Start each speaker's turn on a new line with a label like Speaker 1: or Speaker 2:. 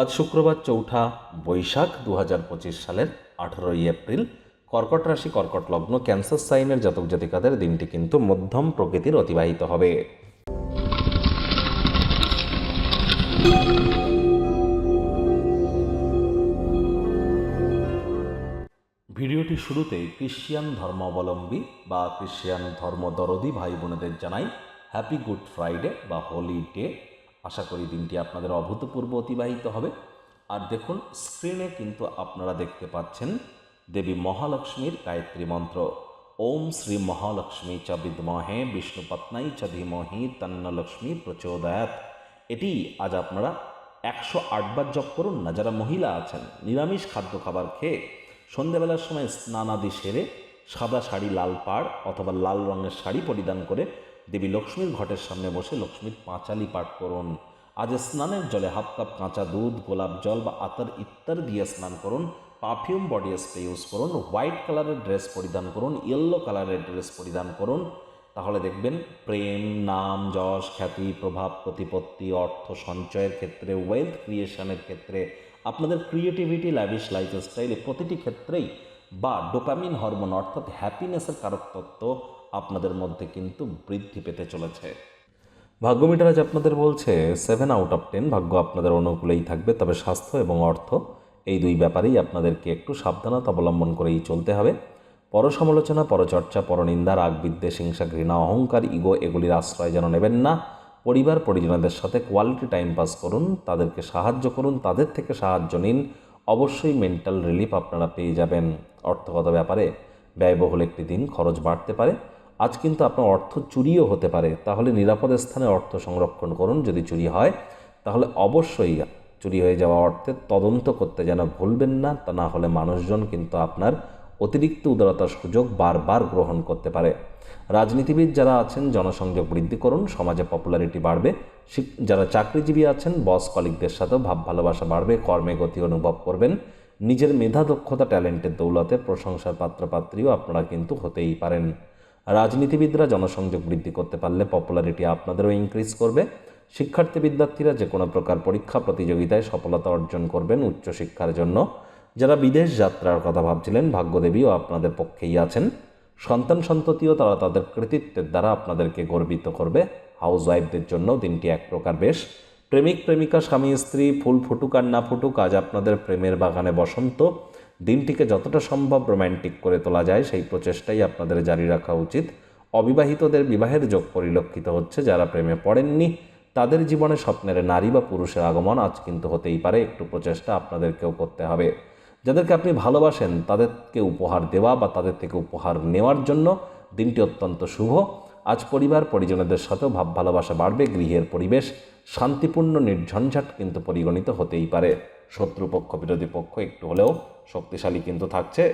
Speaker 1: আজ শুক্রবার চৌঠা বৈশাখ দু হাজার পঁচিশ সালের আঠারোই এপ্রিল। কর্কট রাশি, কর্কট লগ্ন, ক্যান্সার সাইনের জাতক জাতিকাদের দিনটি কিন্তু মধ্যম প্রকৃতির অতিবাহিত হবে। ভিডিওটি শুরুতে ক্রিশ্চিয়ান ধর্মাবলম্বী বা ক্রিশ্চিয়ান ধর্মদরদি ভাই বোনেদের জানাই, হ্যাপি গুড ফ্রাইডে বা হোলি ডে আশা করি দিনটি আপনাদের অভূতপূর্ব অতিবাহিত হবে। আর দেখুন স্ক্রিনে কিন্তু আপনারা দেখতে পাচ্ছেন দেবী মহালক্ষ্মীর গায়ত্রী মন্ত্র। ওম শ্রী মহালক্ষ্মী চ বিদ্মহে বিষ্ণুপত্নাই চ ধীমহি তন্নলক্ষ্মী প্রচোদয়াত এটি আজ আপনারা একশো আটবার জপ করুন। না, যারা মহিলা আছেন, নিরামিষ খাদ্য খাবার খেয়ে সন্ধেবেলার সময় স্নানাদি সেরে সাদা শাড়ি, লাল পাড় অথবা লাল রঙের শাড়ি পরিধান করে দেবী লক্ষ্মীর ঘটের সামনে বসে লক্ষ্মীর পাঁচালি পাঠ করুন। আজ স্নানের জলে হাফ কাপ কাঁচা দুধ, গোলাপ জল বা আতর ইত্যাদি দিয়ে স্নান করুন। পারফিউম বডি স্প্রে ইউজ করুন। হোয়াইট কালারের ড্রেস পরিধান করুন। ইয়েলো কালারের ড্রেস পরিধান করুন। তাহলে দেখবেন প্রেম, নাম, যশ, খ্যাতি, প্রভাব, প্রতিপত্তি, অর্থ সঞ্চয়ের ক্ষেত্রে ওয়েলথ ক্রিয়েশনের ক্ষেত্রে, আপনাদের ক্রিয়েটিভিটি ল্যাভিশ লাইফস্টাইল প্রতিটি ক্ষেত্রেই বা ডোপামিন হরমোন অর্থাৎ হ্যাপিনেসের কারক তত্ত্ব আপনাদের মধ্যে কিন্তু বৃদ্ধি পেতে চলেছে। ভাগ্য মিটার আজ আপনাদের বলছে সেভেন আউট অফ টেন ভাগ্য আপনাদের অনুকূলেই থাকবে, তবে স্বাস্থ্য এবং অর্থ এই দুই ব্যাপারেই আপনাদেরকে একটু সাবধানতা অবলম্বন করেই চলতে হবে। পরসমালোচনা, পরচর্চা, পরনিন্দা রাগ বিদ্বেষ হিংসা, ঘৃণা, অহংকার ইগো এগুলির আশ্রয় যেন নেবেন না। পরিবার, পরিজনদের সাথে কোয়ালিটি টাইম পাস করুন, তাদেরকে সাহায্য করুন, তাদের থেকে সাহায্য নিন। অবশ্যই মেন্টাল রিলিফ আপনারা পেয়ে যাবেন। অর্থগত ব্যাপারে ব্যয়বহুল একটি দিন খরচ বাড়তে পারে। আজ কিন্তু আপনার অর্থ চুরিও হতে পারে। তাহলে নিরাপদ স্থানে অর্থ সংরক্ষণ করুন যদি চুরি হয়। তাহলে অবশ্যই চুরি হয়ে যাওয়া অর্থের তদন্ত করতে যেন ভুলবেন না, তা না হলে মানুষজন কিন্তু আপনার অতিরিক্ত উদারতার সুযোগ বারবার গ্রহণ করতে পারে। রাজনীতিবিদ যারা আছেন, জনসংযোগ বৃদ্ধি করুন, সমাজে পপুলারিটি বাড়বে। যারা চাকরিজীবী আছেন বস কলিগদের সাথেও ভাব ভালোবাসা বাড়বে, কর্মে গতি অনুভব করবেন। নিজের মেধা দক্ষতা, ট্যালেন্টের দৌলতে প্রশংসার পাত্রপাত্রীও আপনারা কিন্তু হতেই পারেন। রাজনীতিবিদরা জনসংযোগ বৃদ্ধি করতে পারলে পপুলারিটি আপনাদেরও ইনক্রিজ করবে। শিক্ষার্থী বিদ্যার্থীরা যে কোনো প্রকার পরীক্ষা প্রতিযোগিতায় সফলতা অর্জন করবেন উচ্চশিক্ষার জন্য। যারা বিদেশ যাত্রার কথা ভাবছিলেন, ভাগ্যদেবীও আপনাদের পক্ষেই আছেন। সন্তান সন্ততিও তারা তাদের কৃতিত্বের দ্বারা আপনাদেরকে গর্বিত করবে। হাউস ওয়াইফদের জন্য দিনটি এক প্রকার বেশ। প্রেমিক, প্রেমিকা, স্বামী, স্ত্রী, ফুল ফুটুক আর না ফুটুক, আজ আপনাদের প্রেমের বাগানে বসন্ত। দিনটিকে যতটা সম্ভব রোম্যান্টিক করে তোলা যায়, সেই প্রচেষ্টাই আপনাদের জারি রাখা উচিত। অবিবাহিতদের বিবাহের যোগ পরিলক্ষিত হচ্ছে, যারা প্রেমে পড়েননি, তাদের জীবনে স্বপ্নের নারী বা পুরুষের আগমন আজ কিন্তু হতেই পারে, একটু প্রচেষ্টা আপনাদেরকেও করতে হবে। যাদেরকে আপনি ভালোবাসেন, তাদেরকে উপহার দেওয়া বা তাদের থেকে উপহার নেওয়ার জন্য দিনটি অত্যন্ত শুভ। আজ পরিবার পরিজনদের সাথেও ভাব ভালোবাসা বাড়বে, গৃহের পরিবেশ শান্তিপূর্ণ, নির্ঝঞ্ঝাট কিন্তু পরিগণিত হতেই পারে। শত্রুপক্ষ, বিরোধী পক্ষ একটু হলেও শক্তিশালী কিন্তু থাকছে।